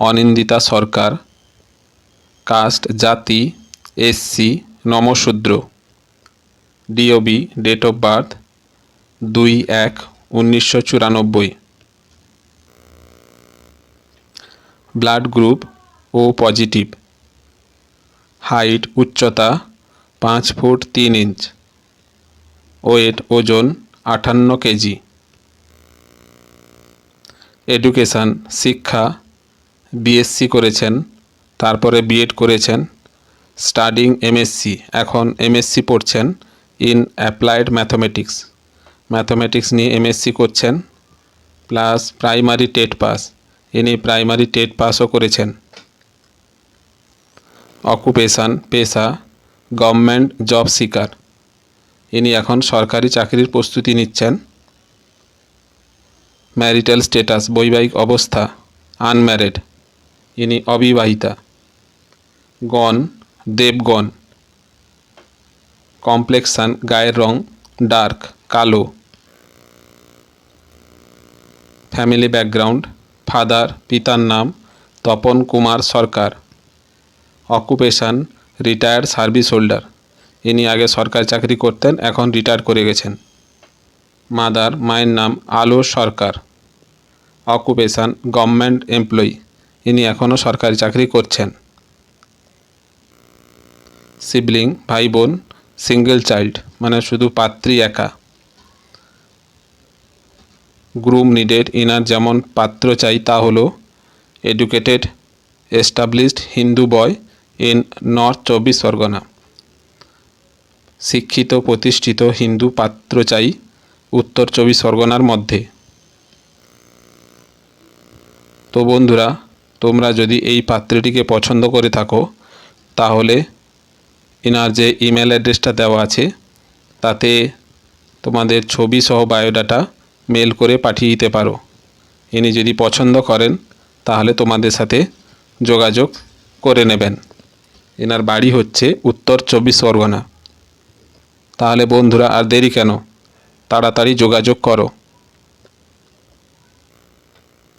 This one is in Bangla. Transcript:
অনিন্দিতা সরকার। কাস্ট জাতি SC Namasudra. DOB date of birth, দুই এক উনিশশো চুরানব্বই। Blood group O positive. Height, উচ্চতা, পাঁচ ফুট তিন ইঞ্চ। ওয়েট, ওজন আটান্ন কেজি। এডুকেশান, শিক্ষা বিএসসি করেছেন, তারপরে বিএড করেছেন স্টাডিং এমএসসি এখন এমএসসি পড়ছেন ইন অ্যাপ্লাইড ম্যাথমেটিক্স ম্যাথমেটিক্স নিয়ে এমএসসি করছেন প্লাস প্রাইমারি টেট পাস, ইনি প্রাইমারি টেট পাসও করেছেন। অকুপেশান পেশা গভর্নমেন্ট জব সিকার ইনি এখন সরকারি চাকরির প্রস্তুতি নিচ্ছেন। ম্যারিটাল স্ট্যাটাস বৈবাহিক অবস্থা আনম্যারিড ইনি অবিবাহিতা। গণ, দেবগণ। কমপ্লেক্সান, গায়ের রং ডার্ক, কালো। ফ্যামিলি ব্যাকগ্রাউন্ড, ফাদার, পিতার নাম, Tapan Kumar Sarkar. Occupation, retired service holder. ইনি আগে সরকারি চাকরি করতেন, এখন রিটায়ার করে গেছেন। মাদার, মায়ের নাম আলো সরকার। Occupation, government employee. ইনি এখনও সরকারি চাকরি করছেন। সিবলিং ভাই বোন সিঙ্গেল চাইল্ড মানে শুধু পাত্রী একা। গ্রুম নিডেড ইনার যেমন পাত্র চাই তা হলো educated established Hindu boy in north চব্বিশ পরগনা। শিক্ষিত, প্রতিষ্ঠিত হিন্দু পাত্র চাই উত্তর চব্বিশ পরগনার মধ্যে। তো বন্ধুরা তোমরা যদি এই পাত্রটিকে পছন্দ করে থাকো, তাহলে এনার যে ইমেল অ্যাড্রেসটা দেওয়া আছে, তাতে তোমাদের ছবি সহ বায়োডাটা মেল করে পাঠিয়ে দিতে পারো। ইনি যদি পছন্দ করেন, তাহলে তোমাদের সাথে যোগাযোগ করে নেবেন। এনার বাড়ি হচ্ছে উত্তর চব্বিশ পরগনা। তাহলে বন্ধুরা, আর দেরি কেন? তাড়াতাড়ি যোগাযোগ করো।